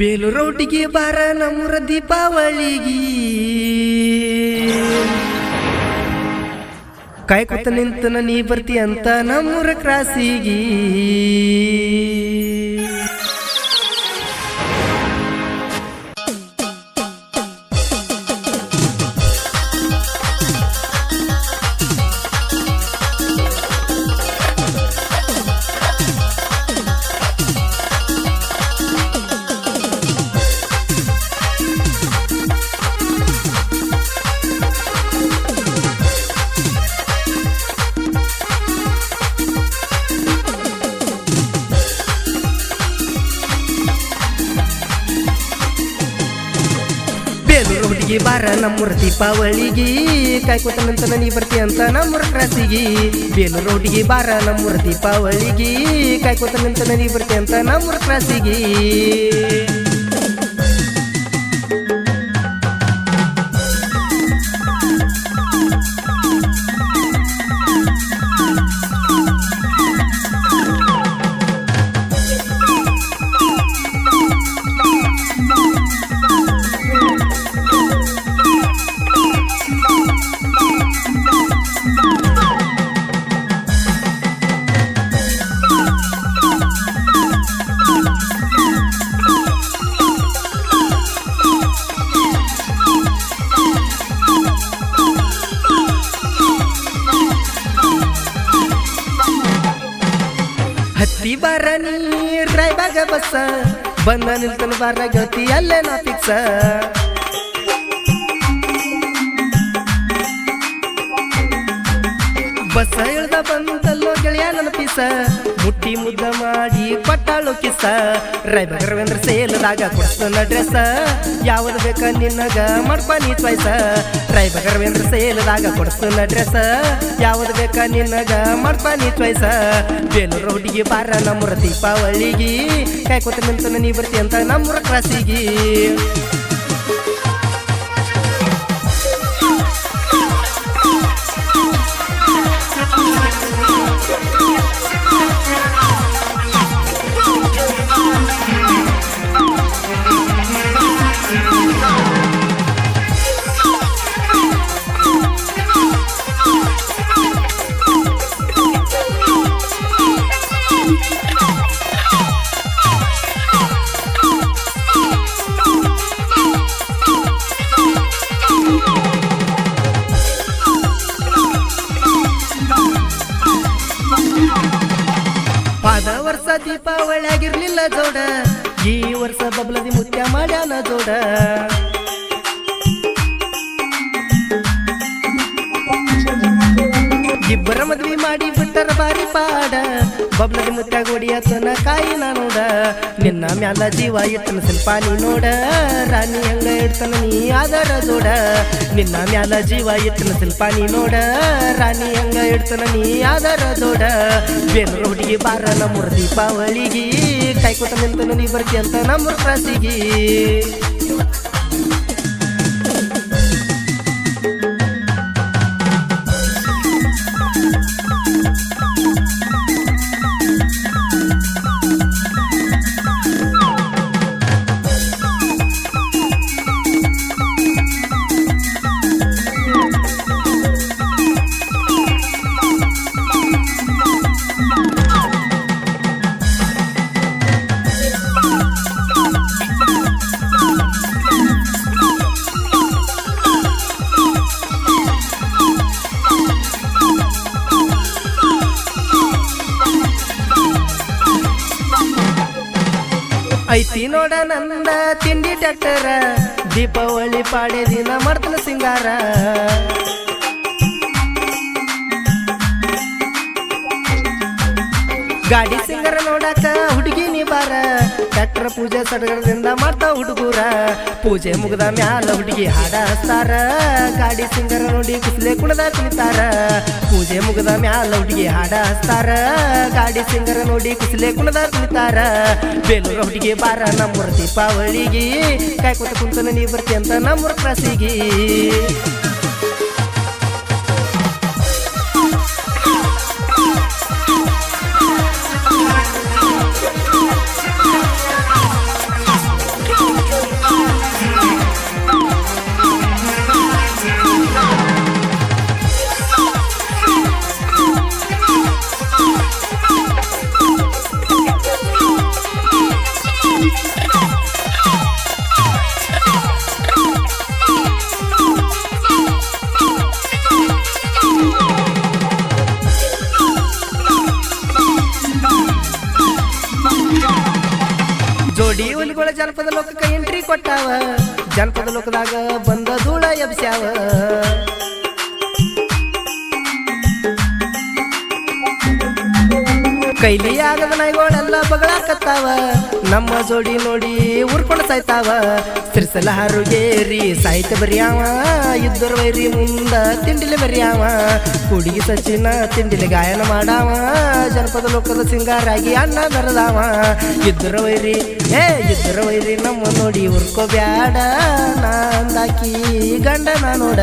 ಬೇಲೂರೊಟ್ಟಿಗೆ ಬಾರ ನಮ್ಮೂರ ದೀಪಾವಳಿಗಿ. ಕಾಯ್ಕೊತ ನಿಂತನ ನೀ ಬರ್ತಿ ಅಂತ ನಮ್ಮೂರ ಕ್ರಾಸಿಗಿ. ಹುಡುಗಿ ಬಾರ ನಮ್ಮೂರ ದೀಪಾವಳಿಗಿ. ಕಾಯ್ಕೊತ ನಿಂತನ ಬರ್ತಿ ಅಂತ ನಮ್ಮೂರ ಕ್ರಾಸಿಗಿ. ಬೇಲೂರು ರೋಡಿಗೆ ಬಾರ ನಮ್ಮೂರ ದೀಪಾವಳಿಗಿ. ಕಾಯ್ಕೊತ ನಿಂತನ ಬರ್ತಿ ಅಂತ ನಮ್ಮೂರ ಕ್ರಾಸಿಗಿ. ಹತ್ತಿ ಬಾರ ನೀ ರಾಯ್ಬಾಗ ಬಸ್ಸ. ಬಂದ ನಿಲ್ತನ ಬಾರ ಗತಿ ಅಲ್ಲೇ ನಾ ಫಿಕ್ಸ ಬಸ್ಸ ಬಂತಲ್ಲೋ ಗೆಳೆಯ ನನ್ನ ಪೀಸ. ಮುಟ್ಟಿ ಮುದ್ದ ಮಾಡಿ ಕೊಟ್ಟಾಳು ಕಿಸ ರಾಯ್ಬಾಗ ರವೀಂದ್ರ ಸೇಲದಾಗ ಕೊಡ್ಸನ ಡ್ರೆಸ್ ಯಾವ್ದು ಬೇಕ ನಿನ್ನಗ ಮಾಡ್ಪ ನೀ ರಾಯ್ಬಾಗ ರವೀಂದ್ರ ಸೇಲದಾಗ ಕೊಡ್ಸನ ಡ್ರೆಸ್ ಯಾವ್ದು ಬೇಕ ನಿನ್ನಗ ಮಾಡ್ಪ ನೀ ಚಾಯ್ಸ. ಬೇಲೂರು ಹುಡುಗಿ ಬಾರ ನಮ್ಮೂರ ದೀಪಾವಳಿಗಿ. ಕೊಟ್ಟ ನಿಂತನ ನೀ ಬರ್ತಿ ಅಂತ ನಮ್ಮೂರ ಕ್ರಾಸಿಗಿ. ವರ್ಷ ದೀಪಾವಳಿ ಆಗಿರ್ಲಿಲ್ಲ ಜೋಡ. ಈ ವರ್ಷ ಬಬ್ಲದಿ ಮುತ್ಯ ಮಾಡ್ಯಾನ ಜೋಡ. ಇಬ್ಬರ ಮದ್ವಿ ಮಾಡಿ ಬಿಟ್ಟರ ಬಾರಿ ಪಾಡ. ಬಬ್ಲದಿ ಮುತ್ಯ ಗೋಡಿಯತನ ಕಾಯಿ ನೋಡ ನಿನ್ನ ಮ್ಯಾಲ ಜೀವ ಇಟ್ಟನ ಸಿಂಪಾನಿ ನೋಡ. ರಾಣಿ ಹಂಗ ಇಡ್ತನ ನೀ ಆದರ ದೊಡ ನಿನ್ನ ಮ್ಯಾಲ ಜೀವ ಇಟ್ಟನ ಸಿಂಪಾನಿ ನೋಡ. ರಾಣಿ ಹಂಗ ಇಡ್ತನ ನೀ ಆದರ ದೊಡ ಬೇಲೂರು ಹುಡುಗಿ ಬಾರ ನಮ್ಮೂರ ದೀಪಾವಳಿಗಿ. ಕಾಯ್ಕೊತ ನಿಂತನ ನೀ ಬರ್ತಿ ಅಂತ ನಮ್ಮೂರ ಕ್ರಾಸಿಗಿ ಐತಿ ನೋಡ ನಂದ ತಿಂಡಿ ಡಾಕ್ಟರ ದೀಪಾವಳಿ ಪಾಡೆ ದಿನ ಮಾಡ್ತಾನ ಸಿಂಗಾರ. ಗಾಡಿ ಸಿಂಗಾರ ನೋಡಾಕ ಟ್ಯಾಕ್ಟರ್ ಪೂಜೆ ಸಡಗರದಿಂದ ಮಾಡ್ತಾ ಹುಡುಗೂರ. ಪೂಜೆ ಮುಗ್ದ ಮ್ಯಾಲ ಹುಡುಗಿ ಹಾಡ ಹಚ್ತಾರ ಗಾಡಿ ಸಿಂಗರ ನೋಡಿ ಕುಸಲೆ ಕುಣದ ಕುಣಿತಾರ. ಪೂಜೆ ಮುಗ್ದ ಮ್ಯಾಲ ಹುಡುಗಿ ಹಾಡ ಹಚ್ತಾರ ಗಾಡಿ ಸಿಂಗರ ನೋಡಿ ಕುಸಲೆ ಕುಣದ ಕುಣಿತಾರ. ಬೇಲೂರ ಹುಡುಗಿ ಬಾರ ನಮ್ಮೂರ ದೀಪಾವಳಿಗಿ. ಕಾಯ್ಕೊತ ಕುಂತನ ನೀ ಬರ್ತಿ ಅಂತ ನಮ್ಮೂರ ಕ್ರಾಸಿಗಿ. ಹುಲಿಗಳ ಜನಪದ ಲೋಕಕ್ಕೆ ಎಂಟ್ರಿ ಕೊಟ್ಟಾವ. ಜನಪದ ಲೋಕದಾಗ ಬಂದ ಧೂಳ ಎಬ್ಸ್ಯಾವ. ಕೈಲಿ ಆಗದ ನಾಯಿಗಳೆಲ್ಲ ಬಗಳಾಕತ್ತಾವ. ನಮ್ಮ ಜೋಡಿ ನೋಡಿ ಉರ್ಕೊಂಡು ಸಾಯ್ತಾವ. ಸಿರಿಸಲ ಹರುಗೇರಿ ಸಾಹಿತ್ಯ ಬರಿಯಾವ. ಇದ್ದರ ವೈರಿ ಮುಂದ ತಿಂಡಿಲಿ ಬರಿಯಾವ. ಹುಡುಗಿ ಸಚಿನ ತಿಂಡಿಲಿ ಗಾಯನ ಮಾಡಾವ. ಜನಪದ ಲೋಕದ ಸಿಂಗಾರಾಗಿ ಅಣ್ಣ ಬರದಾವ. ಇದ್ದರ ವೈರಿ, ಏ ಇದ್ದರ ವೈರಿ ನಮ್ಮ ನೋಡಿ ಉರ್ಕೋ ಬ್ಯಾಡ ನಾಂದಾಕಿ ಗಂಡನ ನೋಡ.